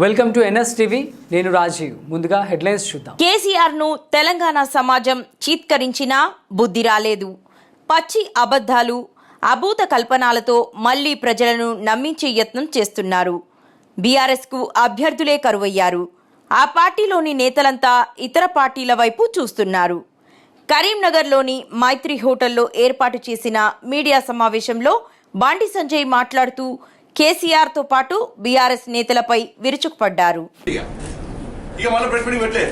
Welcome to NS TV నేను రాజీవ్. ముందుగా headlines చూద్దాం. కేసీఆర్ను తెలంగాణ సమాజం చీత్కరించినా బుద్ధి రాలేదు. పచ్చి అబద్ధాలు అభూత కల్పనాలతో మళ్ళీ ప్రజలను నమ్మించే యత్నం చేస్తున్నారు. బీఆర్ఎస్కు అభ్యర్థులే కరువయ్యారు. ఆ పార్టీలోని నేతలంతా ఇతర పార్టీల వైపు చూస్తున్నారు. కరీంనగర్లోని మైత్రి హోటల్లో ఏర్పాటు చేసిన మీడియా సమావేశంలో బాండి సంజయ్ మాట్లాడుతూ కేసీఆర్తో పాటు బీఆర్ఎస్ నేతలపై విరుచుకుపడ్డారు. ఇక మళ్ళీ ప్రెస్ మీటింగ్ పెట్టలే.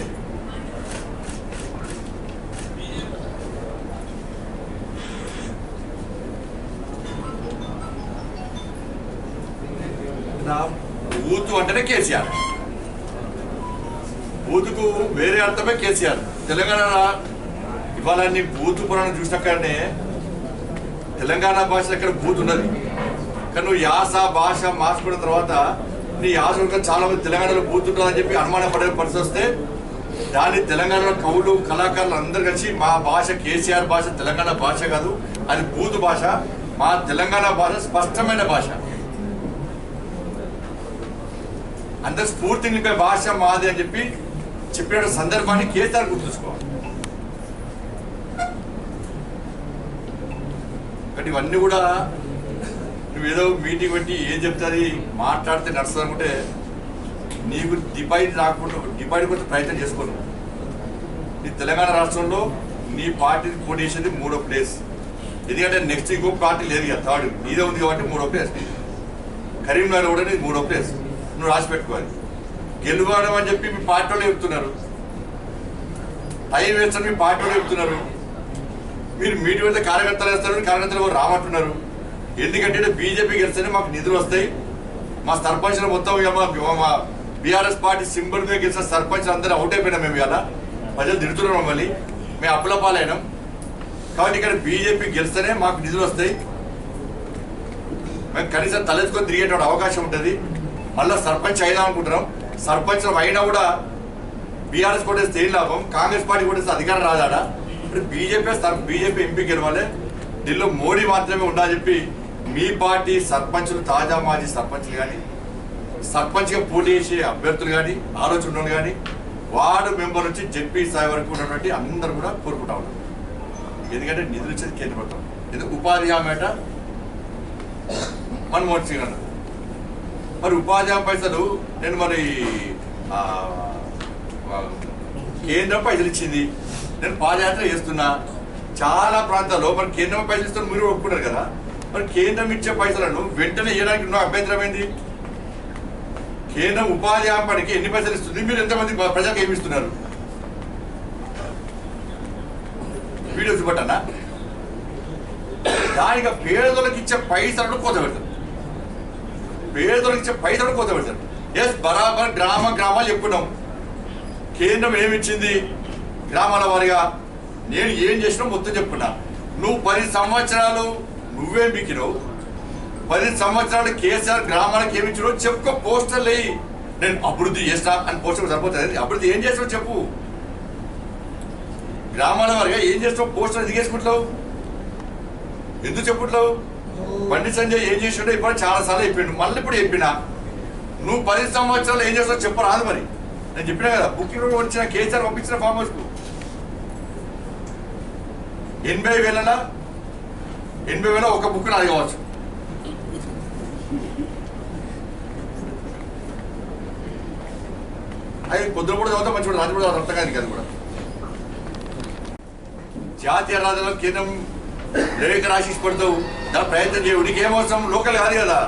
నా బూతు అంటేనే కేసీఆర్. బూతుకు వేరే అర్థమే కేసీఆర్. తెలంగాణ ఇవాళ నీ బూతు పురాణం చూసినాకనే తెలంగాణ భాషలో దగ్గర బూత్ ఉన్నది? కానీ నువ్వు యాస భాష మార్చుకున్న తర్వాత నీ యాస చాలా మంది తెలంగాణలో బూత్ చెప్పి అనుమానం పడే పరిస్థితి వస్తే దాన్ని తెలంగాణలో కవులు కళాకారులు అందరు కలిసి మా భాష కేసీఆర్ భాష తెలంగాణ భాష కాదు అది బూత్ భాష మా తెలంగాణ భాష స్పష్టమైన భాష. అందరు స్ఫూర్తి నింపే భాష మాది అని చెప్పి చెప్పిన సందర్భాన్ని కేసీఆర్ గుర్తుంచుకోవాలి. కానీ ఇవన్నీ కూడా నువ్వేదో మీటింగ్ పెట్టి ఏం చెప్తుంది? మాట్లాడితే నడుస్తుంది అనుకుంటే నీకు డిపాజిట్ రాకుండా డిపాజిట్ కోసం ప్రయత్నం చేసుకోను. నీ తెలంగాణ రాష్ట్రంలో నీ పార్టీ పోటీ చేసేది మూడో ప్లేస్. ఎందుకంటే నెక్స్ట్ ఇంకో పార్టీ లేదు కదా థర్డ్. నీదే ఉంది కాబట్టి మూడో ప్లేస్. కరీంనగర్ కూడా నీకు మూడో ప్లేస్. నువ్వు రాసి పెట్టుకోవాలి గెలువడం అని చెప్పి మీ పార్టీ వాళ్ళు చెప్తున్నారు. టైం వేస్తాను మీ పార్టీ వాళ్ళు చెప్తున్నారు. మీరు మీటింగ్ వెళ్తే కార్యకర్తలు వేస్తారు కార్యకర్తలు రామట్టున్నారు రామంటున్నారు. ఎందుకంటే బీజేపీ గెలిస్తేనే మాకు నిధులు వస్తాయి. మా సర్పంచ్లు మొత్తం మా- బీఆర్ఎస్ పార్టీ సింబల్ మీద గెలిచిన సర్పంచ్ అందరూ అవుట్ అయిపోయినాం మేము ఇవాళ. ప్రజలు తిడుతున్నాం మమ్మల్ని. మేము అప్పుల పాలైనాం. కాబట్టి ఇక్కడ బీజేపీ గెలిస్తేనే మాకు నిధులు వస్తాయి. మేము కనీసం తలెత్తుకొని తిరిగేటువంటి అవకాశం ఉంటుంది. మళ్ళీ సర్పంచ్ అయినా అనుకుంటున్నాం. సర్పంచ్ అయినా కూడా బీఆర్ఎస్ కూడా ఏం లాభం? కాంగ్రెస్ పార్టీ కూడా అధికారం రాదాడా ఇప్పుడు బీజేపీ బీజేపీ ఎంపీ గెలవాలి. ఢిల్లీలో మోడీ మాత్రమే ఉండాలని చెప్పి మీ పార్టీ సర్పంచులు తాజా మాజీ సర్పంచ్లు కానీ సర్పంచ్గా పోటీ చేసే అభ్యర్థులు కానీ ఆలోచన కానీ వార్డు మెంబర్ నుంచి జెడ్పీ స్థాయి వరకు ఉన్నటువంటి అందరూ కూడా కోరుకుంటా ఉన్నారు. ఎందుకంటే నిధులు ఇచ్చేది కేంద్ర ప్రభుత్వం. ఎందుకు ఉపాధి హామీట మన్మోహన్ సింగ్ అన్నారు మరి ఉపాధి హామీ పైసలు నేను మరి కేంద్రం పైసలు ఇచ్చింది. నేను పాదయాత్ర చేస్తున్నా. చాలా ప్రాంతాల్లో మరి కేంద్రం పైసలు ఇస్తున్న మీరు ఒప్పుకున్నారు కదా. మరి కేంద్రం ఇచ్చే పైసలను వెంటనే ఇవ్వడానికి ఉన్న అభ్యంతరం ఏంది? కేంద్రం ఉపాధి హామీ ఎన్ని పైసలు ఇస్తుంది? మీరు ఎంతమంది ప్రజలకు ఏమి ఇస్తున్నారు? వీడియో చూపట్టనా? దానికి పేదలకు ఇచ్చే పైసలను కోత పెడతారు పేదలకు ఇచ్చే పైసలు కోత పెడతారు ఎస్ బరాబర్ గ్రామ గ్రామాలు చెప్పుకున్నాం. కేంద్రం ఏమి ఇచ్చింది? గ్రామాల వారిగా నేను ఏం చేసినా మొత్తం చెప్పుకున్నా. నువ్వు పది సంవత్సరాలు నువ్వే మికినావు పది సంవత్సరాలు కేసీఆర్ గ్రామాలకు ఏమి ఇచ్చినో చెప్పుకో పోస్టర్లు వేయి నేను అభివృద్ధి చేస్తా అని పోస్టర్ సరిపోతుంది. అభివృద్ధి ఏం చేస్తావు చెప్పు. గ్రామాల వారిగా ఏం చేస్తావు? పోస్టర్ దిగేసుకుంటావు ఎందుకు చెప్పుకుంటావు బండి సంజయ్ ఏం చేసిండో ఇప్పుడు చాలా సార్లు చెప్పిండు. మళ్ళీ ఇప్పుడు చెప్పినా? నువ్వు పది సంవత్సరాలు ఏం చేస్తావు చెప్పు రాదు మరి. నేను చెప్పినా కదా బుకింగ్ వచ్చిన కేసీఆర్ పంపించిన ఫామ్ ఎనభై వేలనా? ఎనభై వేల ఒక బుక్ నాది కావచ్చు. అది పొద్దున కూడా చదువుతా మంచి కూడా రాత్రి కూడా అర్థం కాదు అది కూడా. జాతీయ రాజధాని కేంద్రం లేక రాసి పడతావు దాని ప్రయత్నం చేయవు నీకు ఏం అవసరం? లోకల్ కాదు కదా.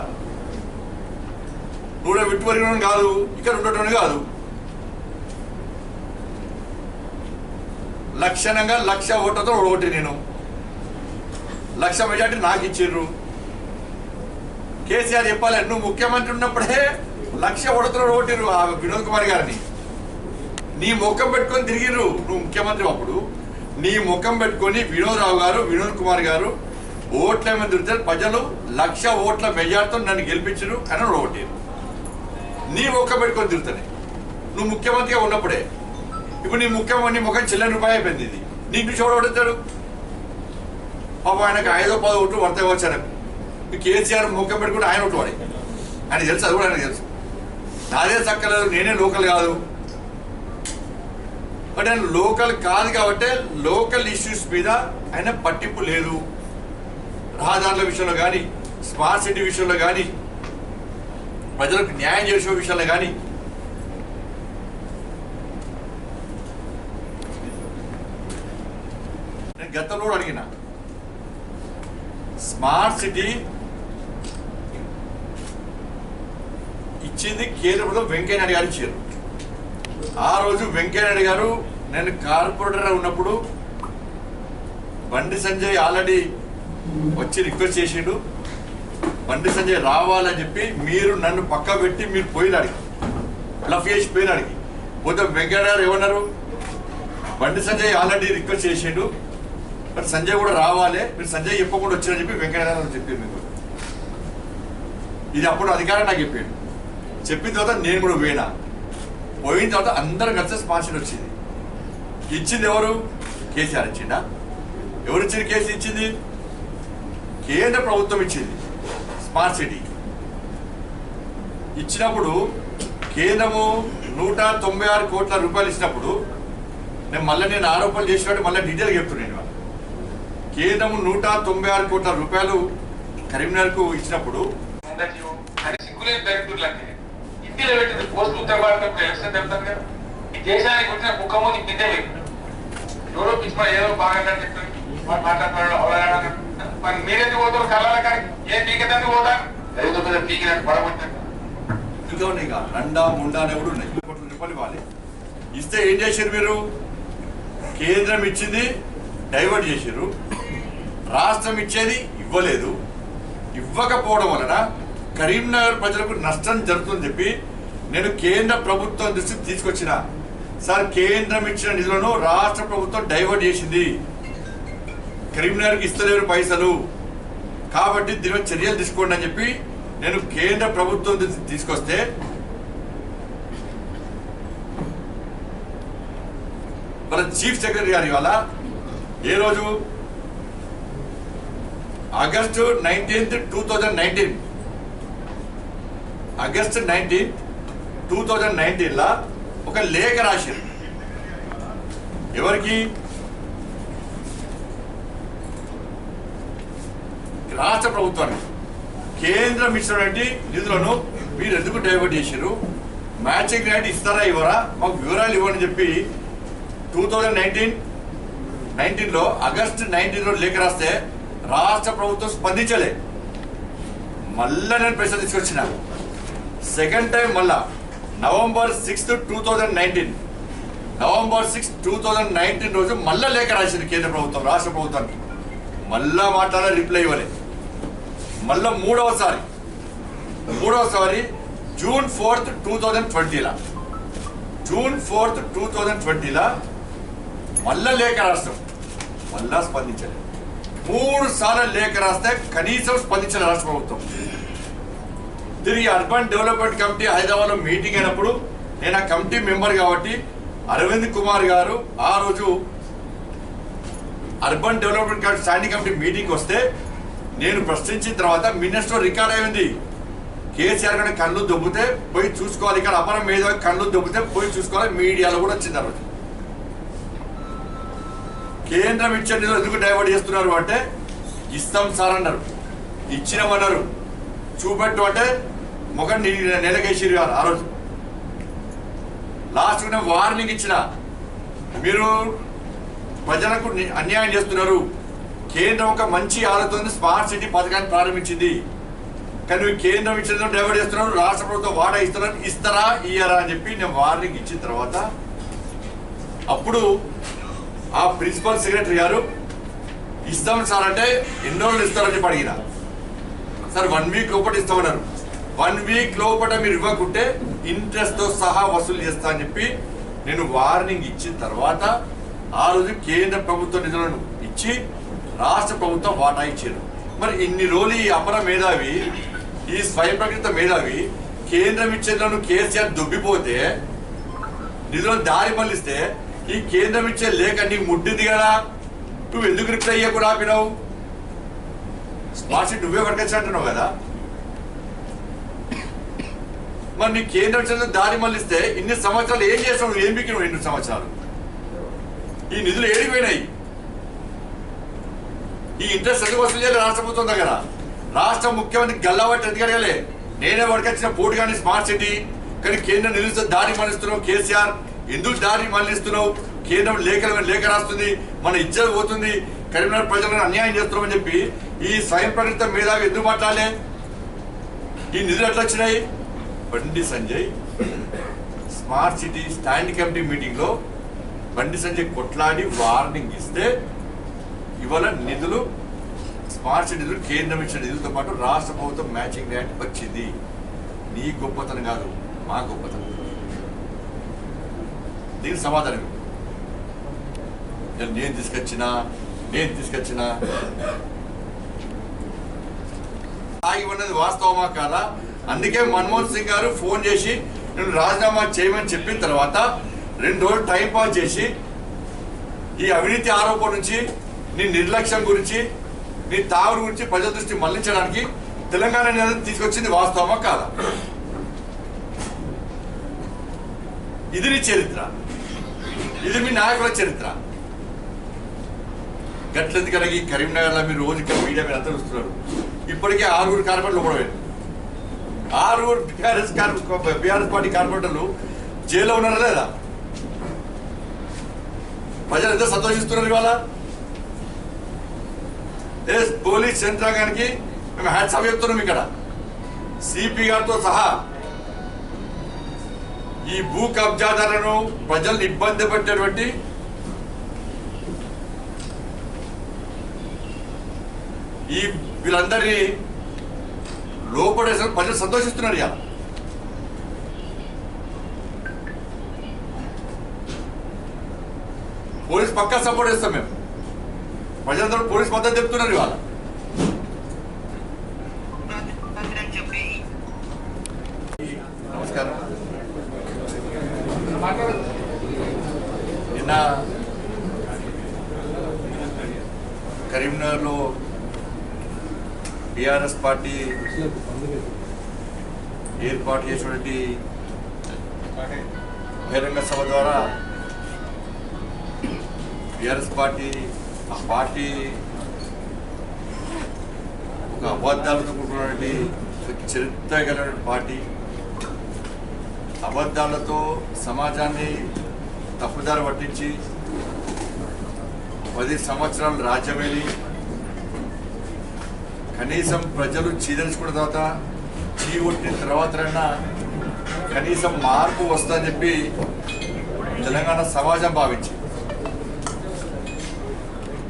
నువ్వు విట్టు కాదు ఇక్కడ ఉండటం కాదు. లక్షణంగా లక్ష ఓటతో ఓటి నేను. లక్ష మెజార్టీ నాకు ఇచ్చిండ్రు. కేసీఆర్ చెప్పాలి నువ్వు ముఖ్యమంత్రి ఉన్నప్పుడే లక్ష ఓట్లతో ఓటిర్రు ఆ వినోద్ కుమార్ గారిని. నీ ముఖం పెట్టుకొని తిరిగిర్రు నువ్వు ముఖ్యమంత్రి అప్పుడు. నీ ముఖం పెట్టుకొని వినోద్ రావు గారు వినోద్ కుమార్ గారు ఓట్ల మీద తిరిగితే ప్రజలు లక్ష ఓట్ల మెజార్టీతో నన్ను గెలిపించరు అని ఓటేరు నీ ముఖం పెట్టుకొని తిరుగుతానే. నువ్వు ముఖ్యమంత్రిగా ఉన్నప్పుడే. ఇప్పుడు నీ ముఖ్యమంత్రి ముఖం చిల్లని రూపాయి అయిపోయింది ఇది. నీకు నుంచి ఓడతాడు పాపం ఆయనకు ఐదో పదో ఓట్లు పడతాయి వచ్చారు. కేసీఆర్ ముఖం పెట్టుకుంటే ఆయన ఓట్లు వాడి ఆయన తెలుసు అది కూడా ఆయనకు తెలుసు. నాదే చక్కలేదు నేనే లోకల్ కాదు. బట్ ఆయన లోకల్ కాదు కాబట్టి లోకల్ ఇష్యూస్ మీద ఆయన పట్టింపు లేదు. రహదారుల విషయంలో కానీ స్మార్ట్ సిటీ విషయంలో కానీ ప్రజలకు న్యాయం చేసే విషయంలో కానీ. నేను గతంలో కూడా స్మార్ట్ సిటీ ఇచ్చింది కేంద్రంలో వెంకయ్యనాయుడు వెంకయ్య గారు ఇచ్చారు ఆ రోజు వెంకయ్యనాయుడు గారు నేను కార్పొరేటర్ ఉన్నప్పుడు బండి సంజయ్ ఆల్రెడీ వచ్చి రిక్వెస్ట్ చేసిండు బండి సంజయ్ రావాలని చెప్పి మీరు నన్ను పక్క పెట్టి మీరు పోయినాడికి బ్లఫ్ చేసి పోయినాడికి పోతే వెంకయ్య గారు ఏమన్నారు బండి సంజయ్ ఆల్రెడీ రిక్వెస్ట్ చేసిండు మరి సంజయ్ కూడా రావాలి. మీరు సంజయ్ చెప్పకుండా వచ్చారని చెప్పి వెంకయ్య చెప్పారు మీకు ఇది అప్పుడు అధికారం నాకు చెప్పాడు చెప్పిన తర్వాత నేను కూడా పోయినా. పోయిన తర్వాత అందరం కలిసి స్పాన్సర్ వచ్చింది. ఇచ్చింది ఎవరు? కేసీఆర్ ఇచ్చిందా ఎవరు ఇచ్చింది కేసు ఇచ్చింది? కేంద్ర ప్రభుత్వం ఇచ్చింది. Smart city. ఇచ్చినప్పుడు కేంద్రము నూట తొంభై ఆరు కోట్ల రూపాయలు ఇచ్చినప్పుడు నేను మళ్ళీ నేను ఆరోపణలు చేసినట్టు మళ్ళీ డీటెయిల్ చెప్తున్నాను కేంద్రము నూట తొంభై ఆరు కోట్ల రూపాయలు కరీంనగర్కు ఇచ్చినప్పుడు పెట్టింది పోస్ట్ ఎలక్షన్ చెప్తాను కదా. ఈ దేశానికి వచ్చిన ఎవరో ఏదో బాగా చెప్పారు వాడు మాట్లాడుతున్నాడు అవలాడాడు మరి మీరెందుకు పోతారు కళ్ళ కానీ ఏ పీకెందుకు పోతారు? రైతు మీద పీకినట్టు పడగొట్టారు. ఇంకా ఉన్నాయి ఇక. లండా ముండా అని కూడా ఉన్నాయి. కోట్ల రూపాయలు ఇవ్వాలి. ఇస్తే ఏం చేశారు మీరు? కేంద్రం ఇచ్చింది డైవర్ట్ చేశారు రాష్ట్రం ఇచ్చేది ఇవ్వలేదు. ఇవ్వకపోవడం వలన కరీంనగర్ ప్రజలకు నష్టం జరుగుతుందని చెప్పి నేను కేంద్ర ప్రభుత్వం దృష్టికి తీసుకొచ్చిన. సార్ కేంద్రం ఇచ్చిన నిధులను రాష్ట్ర ప్రభుత్వం డైవర్ట్ చేసింది. కరీంనగర్కి ఇస్తలేరు పైసలు. కాబట్టి దీని మీద చర్యలు తీసుకోండి అని చెప్పి నేను కేంద్ర ప్రభుత్వం దృష్టికి తీసుకొస్తే మన చీఫ్ సెక్రటరీ గారు వల్ల ఏ రోజు August nineteenth two thousand nineteen. August nineteenth two thousand నైన్టీన్లో ఒక లేఖ రాశారు. ఎవరికి? రాష్ట్ర ప్రభుత్వానికి. కేంద్రం ఇచ్చినటువంటి నిధులను మీరు ఎందుకు డైవర్ట్ చేశారు మ్యాచింగ్ గ్రాంట్ ఇస్తారా ఇవ్వరా? మాకు వివరాలు ఇవ్వని చెప్పి టూ థౌజండ్ నైన్టీన్ నైన్టీన్లో ఆగస్ట్ నైన్టీన్లో లేఖ రాస్తే రాష్ట్ర ప్రభుత్వం స్పందించలే. మళ్ళా నేను ప్రశ్న తీసుకొచ్చిన. సెకండ్ టైం మళ్ళా. November sixth two thousand nineteen November six two thousand nineteen రోజు మళ్ళా లేఖ రాసింది కేంద్ర ప్రభుత్వం రాష్ట్ర ప్రభుత్వానికి మళ్ళా మాట్లాడే రిప్లై ఇవ్వలే. మళ్ళా మూడవసారి. మూడవసారి జూన్ ఫోర్త్ టూ థౌజండ్ ట్వంటీలా జూన్ ఫోర్త్ టూ థౌజండ్ ట్వంటీలా మళ్ళా లేఖ రాష్ట్రం. మళ్ళా స్పందించలేదు మూడు సార్లు లేఖ రాస్తే కనీసం స్పందించిన రాష్ట్ర ప్రభుత్వం తిరిగి అర్బన్ డెవలప్మెంట్ కమిటీ హైదరాబాద్లో మీటింగ్ అయినప్పుడు నేను ఆ కమిటీ మెంబర్ కాబట్టి అరవింద్ కుమార్ గారు ఆ రోజు urban development committee standing committee meeting వస్తే నేను ప్రశ్నించిన తర్వాత మినిస్టర్ రికార్డ్ అయింది. కేసీఆర్ గారి కళ్ళు దొబ్బితే పోయి చూసుకోవాలి. ఇక్కడ అపరం మీద కళ్ళు దొబ్బితే పోయి చూసుకోవాలి. మీడియాలో కూడా వచ్చింది ఆ రోజు. కేంద్రం ఇచ్చే నిధులు ఎందుకు డైవర్ట్ చేస్తున్నారు అంటే ఇస్తాం సార్ అన్నారు. ఇచ్చినామన్నారు. చూపెట్టు అంటే ముఖం నెలకేసిరు గారు ఆ రోజు. లాస్ట్ నేను వార్నింగ్ ఇచ్చిన. మీరు ప్రజలకు అన్యాయం చేస్తున్నారు. కేంద్రం ఒక మంచి ఆలోచన స్మార్ట్ సిటీ పథకాన్ని ప్రారంభించింది. కానీ కేంద్రం ఇచ్చిన డైవర్ట్ చేస్తున్నారు రాష్ట్ర ప్రభుత్వం వాటా ఇస్తున్నారు ఇస్తారా ఇయ్యారా అని చెప్పి నేను వార్నింగ్ ఇచ్చిన తర్వాత అప్పుడు ఆ ప్రిన్సిపల్ సెక్రటరీ గారు ఇస్తాం సార్ అంటే ఎన్ని రోజులు ఇస్తారని చెప్పి అడిగిన. సార్ వన్ వీక్ లోపల ఇస్తామన్నారు. వన్ వీక్ లోపల మీరు ఇవ్వకుంటే ఇంట్రెస్ట్తో సహా వసూలు చేస్తా అని చెప్పి నేను వార్నింగ్ ఇచ్చిన తర్వాత ఆ రోజు కేంద్ర ప్రభుత్వ నిధులను ఇచ్చి రాష్ట్ర ప్రభుత్వం వాటా ఇచ్చారు. మరి ఇన్ని రోజులు ఈ అపర మేధావి ఈ స్వయం ప్రకృత మేధావి కేంద్రం ఇచ్చేలను కేసీఆర్ దుబ్బిపోతే నిధులను దారి మళ్ళిస్తే ఈ కేంద్రం ఇచ్చే లేఖ నీకు ముట్టింది కదా. నువ్వు ఎందుకు రిప్లై అయ్యకు ఆపినావు? స్మార్ట్ నువ్వే పట్టుకొచ్చి అంటున్నావు కదా. మరి నీ కేంద్రం చెందిన దారి మళ్ళిస్తే ఇన్ని సంవత్సరాలు ఏం చేసావు? నువ్వు ఏం బిక్కినావు ఎన్ని సంవత్సరాలు? ఈ నిధులు ఏడిపోయినాయి. ఈ ఇంట్రెస్ట్ ఎందుకు వసూలు చేయాలి రాష్ట్ర ప్రభుత్వం దగ్గర. రాష్ట్ర ముఖ్యమంత్రి గల్లబట్టి ఎందుకు అడగలే? నేనే పట్టుకొచ్చిన పోటీ కానీ స్మార్ట్ సిటీ కానీ కేంద్రం నిలుస్తే దారి మళ్ళిస్తున్నావు కేసీఆర్. ఎందుకు దారి మళ్ళిస్తున్నావు? కేంద్రం లేఖ లేఖ రాస్తుంది మన ఇజ్జత్ పోతుంది కరీంనగర్ ప్రజలను అన్యాయం చేస్తున్నాం అని చెప్పి ఈ స్వయం ప్రకటిత మేధావి ఎందుకు మాట్లాడలే? ఈ నిధులు ఎట్లా వచ్చినాయి? Bandi Sanjay smart city stand committee మీటింగ్లో బండి సంజయ్ కొట్లాడి వార్నింగ్ ఇస్తే ఇవాళ నిధులు స్మార్ట్ సిటీ నిధులు కేంద్రం ఇచ్చిన నిధులతో పాటు రాష్ట్ర ప్రభుత్వం మ్యాచింగ్ గ్రాంట్ వచ్చింది. నీ గొప్పతనం కాదు మా గొప్పతనం. దీనికి సమాధానం. ఇవ్వు. నేను తీసుకొచ్చినా నేను తీసుకొచ్చినా. తాగి ఉన్నది వాస్తవమా కాదా? అందుకే మన్మోహన్ సింగ్ గారు ఫోన్ చేసి నేను రాజీనామా చేయమని చెప్పిన తర్వాత రెండు రోజులు టైం పాస్ చేసి ఈ అవినీతి ఆరోపణ నుంచి నీ నిర్లక్ష్యం గురించి నీ తాగుడు గురించి ప్రజల దృష్టి మళ్ళించడానికి తెలంగాణ నిర్ణయం తీసుకొచ్చింది వాస్తవమా కాదా? ఇది నీ చరిత్ర. ఇది మీ నాయకుల చరిత్ర. గట్లెందుకనగా ఈ కరీంనగర్లో మీరు రోజు ఇక్కడ మీడియా మీద అందరూ వస్తున్నారు ఇప్పటికే ఆరుగురు కార్పొరేటర్లు కూడా ఆరుగురు బీఆర్ఎస్ బీఆర్ఎస్ పార్టీ కార్పొరేటర్లు జైల్లో ఉన్నారా లేదా? ప్రజలు ఎంత సంతోషిస్తున్నారు ఇవాళ? పోలీస్ యంత్రాంగానికి మేము హ్యాట్సాప్ చెప్తున్నాం ఇక్కడ. సిపి గారితో సహా ఈ భూ కబ్జాదారులను ప్రజల్ని ఇబ్బంది పెట్టేటువంటి ఈ వీళ్ళందరినీ లోపడేసిన ప్రజలు సంతోషిస్తున్నారు ఇలా పోలీస్ పక్కా సపోర్ట్ చేస్తాం మేము. ప్రజలందరూ పోలీస్ మద్దతు చెప్తున్నారు ఇవాళ నమస్కారం నిన్న కరీంనగర్లో టీఆర్ఎస్ పార్టీ ఏర్పాటు చేసినటువంటి బహిరంగ సభ ద్వారా టీఆర్ఎస్ పార్టీ ఆ పార్టీ ఒక అబద్ధాలతో కూడుకున్నటువంటి చరిత్ర కలిగినటువంటి పార్టీ. అబద్ధాలతో సమాజాన్ని తప్పుదారి పట్టించి పది సంవత్సరాలు రాజ్యమేలి కనీసం ప్రజలు చీదరించుకున్న తర్వాత చీ కొట్టిన తర్వాత కనీసం మార్పు వస్తుందని చెప్పి తెలంగాణ సమాజం భావించి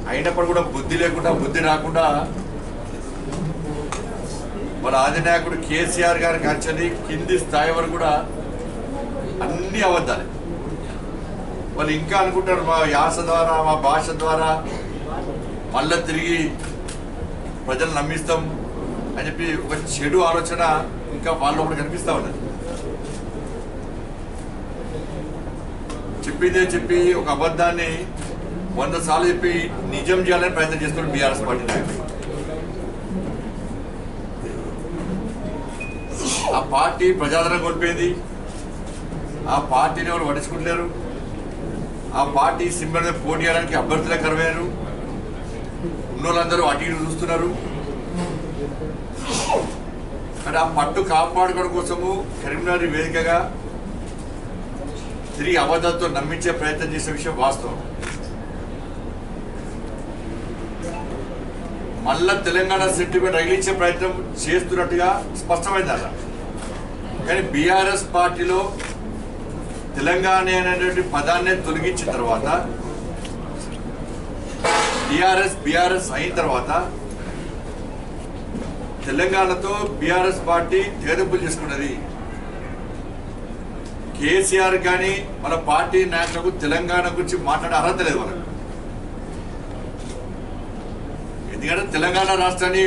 అయినప్పుడు కూడా బుద్ధి లేకుండా బుద్ధి రాకుండా వాళ్ళ ఆదినాయకుడు కేసీఆర్ గారి కంచెని కింది స్థాయి వరకు కూడా అన్ని అవద్దాలి వాళ్ళు ఇంకా అనుకుంటారు మా యాస ద్వారా మా భాష ద్వారా మళ్ళా తిరిగి ప్రజలు నమ్మిస్తాం అని చెప్పి ఒక చెడు ఆలోచన ఇంకా వాళ్ళ ఒకటి కనిపిస్తా ఉన్నది. చెప్పిందే చెప్పి ఒక అబద్ధాన్ని వంద సార్లు చెప్పి నిజం చేయాలని ప్రయత్నం చేస్తున్నాడు బీఆర్ఎస్ పార్టీ నాయకులు. ఆ పార్టీ ప్రజాదరణ కోల్పోయింది. ఆ పార్టీని ఎవరు పట్టించుకుంటలేరు. ఆ పార్టీ సింబల్ పోటీ చేయడానికి అభ్యర్థులే కరువయ్యారు. ఉన్నోళ్ళందరూ అటు ఇటు చూస్తున్నారు. మరి ఆ పట్టు కాపాడుకోవడం కోసము కరీంనగర్ వేదికగా తిరిగి అబద్ధాలతో నమ్మించే ప్రయత్నం చేసే విషయం వాస్తవం. మళ్ళా తెలంగాణ సెంటిమెంట్ రగిలించే ప్రయత్నం చేస్తున్నట్టుగా స్పష్టమైంది అలా. కానీ బీఆర్ఎస్ పార్టీలో తెలంగాణ అనేటువంటి పదాన్ని తొలగించిన తర్వాత టిఆర్ఎస్ బీఆర్ఎస్ అయిన తర్వాత తెలంగాణతో బీఆర్ఎస్ పార్టీ తెగదెంపులు చేసుకున్నది? కేసీఆర్ కానీ మన పార్టీ నాయకులకు తెలంగాణ గురించి మాట్లాడే అర్హత లేదు మనకు ఎందుకంటే తెలంగాణ రాష్ట్రాన్ని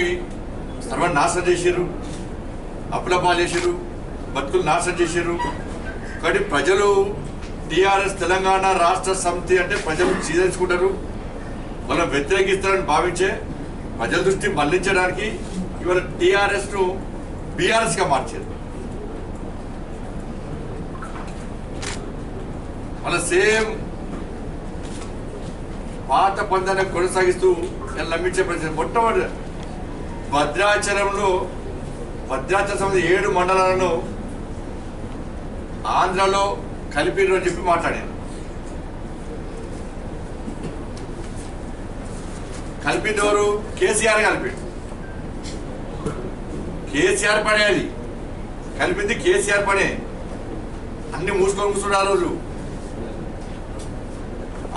సర్వనాశనం చేశారు అప్పుల చేశారు బతుకులు నాశనం చేశారు కాబట్టి ప్రజలు టిఆర్ఎస్ తెలంగాణ రాష్ట్ర సమితి అంటే ప్రజలు చీదించుకుంటారు మనం వ్యతిరేకిస్తారని భావించే ప్రజల దృష్టి మళ్ళించడానికి ఇవాళ టీఆర్ఎస్ను బీఆర్ఎస్గా మార్చారు. మన సేమ్ పాత పందాన్ని కొనసాగిస్తూ లంబించే ప్రజలు మొట్టమొదటి భద్రాచలంలో భద్రాచల సంబంధించిన ఏడు మండలాలను ఆంధ్రలో కలిపి చెప్పి మాట్లాడారు కలిపింది ఎవరు కేసీఆర్ కలిపింది కేసీఆర్ పనే అది. కలిపింది కేసీఆర్ పనే. అన్ని మూసుకొని కూర్చున్నా ఆ రోజు.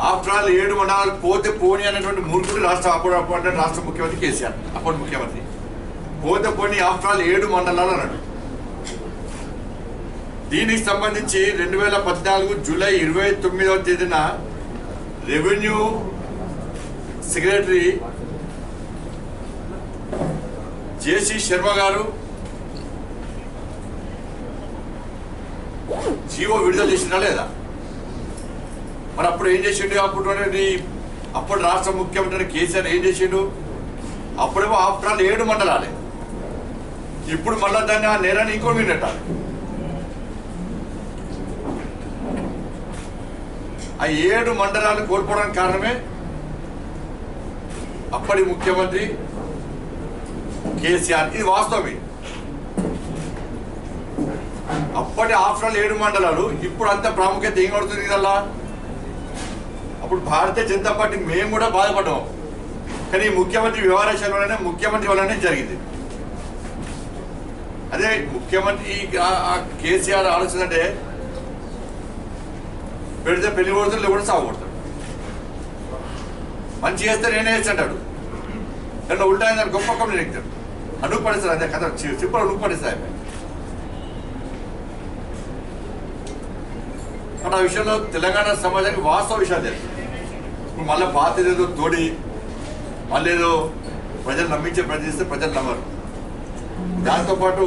ఆఫ్టర్ ఆల్ ఏడు మండలాలు పోతే పోని అనేటువంటి మూర్ఖుడు రాష్ట్ర అప్పుడు అప్పుడు రాష్ట్ర ముఖ్యమంత్రి కేసీఆర్ అప్పుడు ముఖ్యమంత్రి పోతే పోని ఆఫ్టర్ ఆల్ ఏడు మండలాలు అన్నాడు. దీనికి సంబంధించి రెండు వేల పద్నాలుగు జూలై ఇరవై తొమ్మిదవ తేదీన రెవెన్యూ సెక్రటరీ జేసి శర్మ గారు జీవో విడుదల చేసినా లేదా? మరి అప్పుడు ఏం చేసిండు అప్పుడు అప్పుడు రాష్ట్ర ముఖ్యమంత్రి కేసీఆర్ ఏం చేసిండు? అప్పుడేమో ఆఫ్టర్ ఆల్ ఏడు మండలాలే. ఇప్పుడు మళ్ళా దాన్ని ఆ నేరాన్ని ఇంకో మీద ఆ ఏడు మండలాలు కోల్పోవడానికి కారణమే అప్పటి ముఖ్యమంత్రి కేసీఆర్. ఇది వాస్తవమే. అప్పటి ఆఫ్టర్ ఏడు మండలాలు ఇప్పుడు అంత ప్రాముఖ్యత ఏం పడుతుంది ఇదల్లా అప్పుడు భారతీయ జనతా పార్టీ మేము కూడా బాధపడ్డాం. కానీ ఈ ముఖ్యమంత్రి వ్యవహారాల వల్లనే ముఖ్యమంత్రి వల్లనే జరిగింది. అదే ముఖ్యమంత్రి కేసీఆర్ ఆలోచన అంటే పెడితే పెళ్ళి కొడుతాడు కూడా సాగు మంచి చేస్తే నేనే చేస్తాడు కానీ ఉంటాయని దాన్ని గొప్ప కంపెనీ ఎక్కుతాడు అడుగు పడేస్తాడు అదే కథ. సింపుల్ అడుగు పడేస్తాయి కానీ ఆ విషయంలో తెలంగాణ సమాజానికి వాస్తవ విషయాలు తెలుసు. ఇప్పుడు మళ్ళీ బాధ ఏదో తోడి మళ్ళీ ఏదో ప్రజలు నమ్మించే ప్రయత్నిస్తే ప్రజలు నమ్మరు. దాంతోపాటు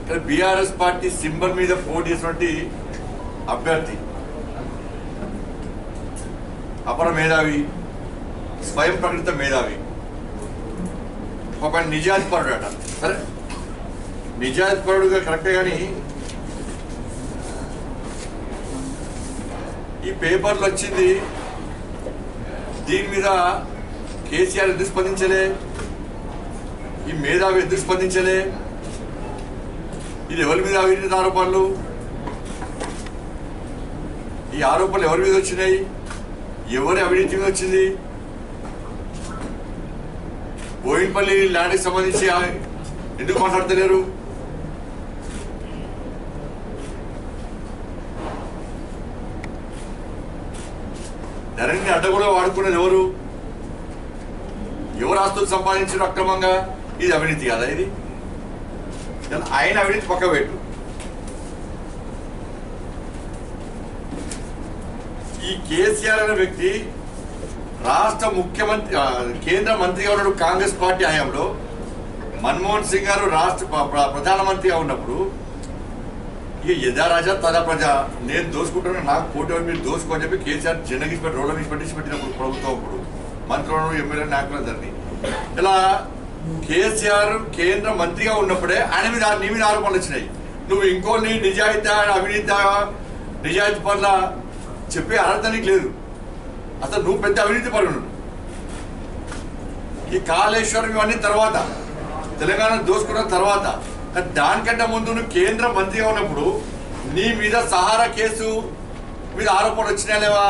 ఇక్కడ బీఆర్ఎస్ పార్టీ సింబల్ మీద పోటీ చేసినటువంటి అభ్యర్థి అపర మేధావి స్వయం ప్రకటిత మేధావి. ఒక నిజాధిపరుడు అట. సరే? నిజాధిపరుడుగా కరెక్టే కానీ ఈ పేపర్లు వచ్చింది దీని మీద కేసీఆర్ ఎందుకు స్పందించలే ఈ మేధావి ఎందుకు స్పందించలే ఇది ఎవరి మీద అవినీతి ఆరోపణలు? ఈ ఆరోపణలు ఎవరి మీద వచ్చినాయి? ఎవరి అవినీతి మీద వచ్చింది? బోయిన్పల్లి ల్యాండ్కి సంబంధించి ఎందుకు మాట్లాడతలేరు? ధరణిని అడ్డగోలుగా వాడుకునేది ఎవరు? ఎవరు ఆస్తులు సంపాదించారు అక్రమంగా? ఇది అవినీతి కదా ఇది. ఆయన అవినీతి పక్క పెట్టు ఈ కేసీఆర్ అనే వ్యక్తి రాష్ట్ర ముఖ్యమంత్రి కేంద్ర మంత్రిగా ఉన్నాడు కాంగ్రెస్ పార్టీ హయాంలో మన్మోహన్ సింగ్ గారు రాష్ట్ర ప్రధానమంత్రిగా ఉన్నప్పుడు ఇక యజారాజా తదా ప్రజ నేను దోసుకుంటున్నా నాకు పోటీ మీరు దోసుకోని చెప్పి కేసీఆర్ జనగిసి పెట్టి రోడ్ల మీద పెట్టించి పెట్టినప్పుడు ప్రభుత్వం అప్పుడు మంత్రులను ఎమ్మెల్యే నాయకులందరినీ ఇలా కేసీఆర్ కేంద్ర మంత్రిగా ఉన్నప్పుడే ఆయన మీద నీ మీద ఆరోపణలు వచ్చినాయి. నువ్వు ఇంకోని నిజాయితీ అవినీతి నిజాయితీ పట్ల చెప్పే అర్హత నీకు లేదు. అసలు నువ్వు పెద్ద అవినీతి పరుడు. ఈ కాళేశ్వరం ఇవన్నీ తర్వాత. తెలంగాణ దోసుకున్న తర్వాత. దానికంటే ముందు నువ్వు కేంద్ర మంత్రిగా ఉన్నప్పుడు నీ మీద సహారా కేసు మీద ఆరోపణలు వచ్చినాయా లేవా?